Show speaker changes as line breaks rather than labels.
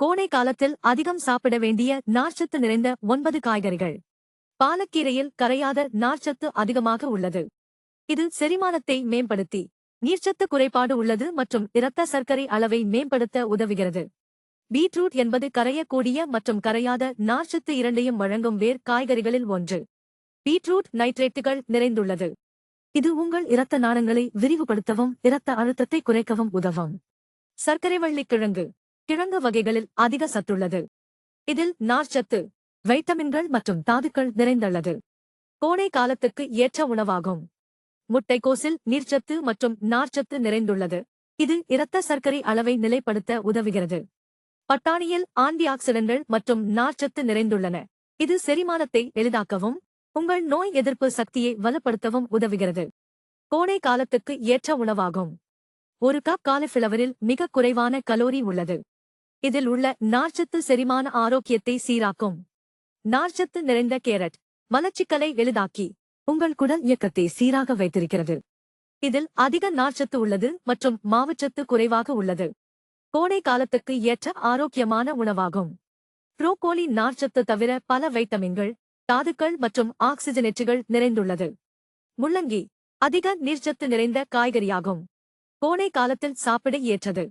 கோடை காலத்தில் அதிகம் சாப்பிட வேண்டிய நார்ச்சத்து நிறைந்த ஒன்பது காய்கறிகள். பாலக்கீரையில் கரையாத நார்ச்சத்து அதிகமாக உள்ளது. இது செரிமானத்தை மேம்படுத்தி நீர்ச்சத்து குறைபாடு உள்ளது மற்றும் இரத்த சர்க்கரை அளவை மேம்படுத்த உதவுகிறது. பீட்ரூட் என்பது கரையக்கூடிய மற்றும் கரையாத நார்ச்சத்து இரண்டையும் வழங்கும் வேர் காய்கறிகளில் ஒன்று. பீட்ரூட் நைட்ரேட்டுகள் நிறைந்துள்ளது. இது உங்கள் இரத்த நாணங்களை விரிவுபடுத்தவும் இரத்த அழுத்தத்தை குறைக்கவும் உதவும். சர்க்கரை வள்ளிக் கிழங்கு வகைகளில் அதிக சத்துள்ளது. இதில் நார்ச்சத்து வைட்டமின்கள் மற்றும் தாதுக்கள் நிறைந்துள்ளது. கோடை காலத்துக்கு ஏற்ற உணவாகும். முட்டைக்கோசில் நீர்ச்சத்து மற்றும் நார்ச்சத்து நிறைந்துள்ளது. இது இரத்த சர்க்கரை அளவை நிலைப்படுத்த உதவுகிறது. பட்டாணியில் ஆன்டி மற்றும் நார்ச்சத்து நிறைந்துள்ளன. இது செரிமானத்தை எளிதாக்கவும் உங்கள் நோய் எதிர்ப்பு சக்தியை வலுப்படுத்தவும் உதவுகிறது. கோடை காலத்துக்கு ஏற்ற உணவாகும். ஒரு கப் காலிஃபிளவரில் மிக குறைவான கலோரி உள்ளது. இதில் உள்ள நார்ச்சத்து செரிமான ஆரோக்கியத்தை சீராக்கும். நார்ச்சத்து நிறைந்த கேரட் மலச்சிக்கலை எளிதாக்கி உங்கள் குடல் இயக்கத்தை சீராக வைத்திருக்கிறது. இதில் அதிக நார்ச்சத்து உள்ளது மற்றும் மாவுச்சத்து குறைவாக உள்ளது. கோடை காலத்துக்கு ஏற்ற ஆரோக்கியமான உணவாகும். புரோக்கோலி நார்ச்சத்து தவிர பல வைட்டமின்கள் தாதுக்கள் மற்றும் ஆக்சிஜனேற்றுகள் நிறைந்துள்ளது. முள்ளங்கி அதிக நீர்ச்சத்து நிறைந்த காய்கறியாகும். கோடை காலத்தில் சாப்பிட ஏற்றது.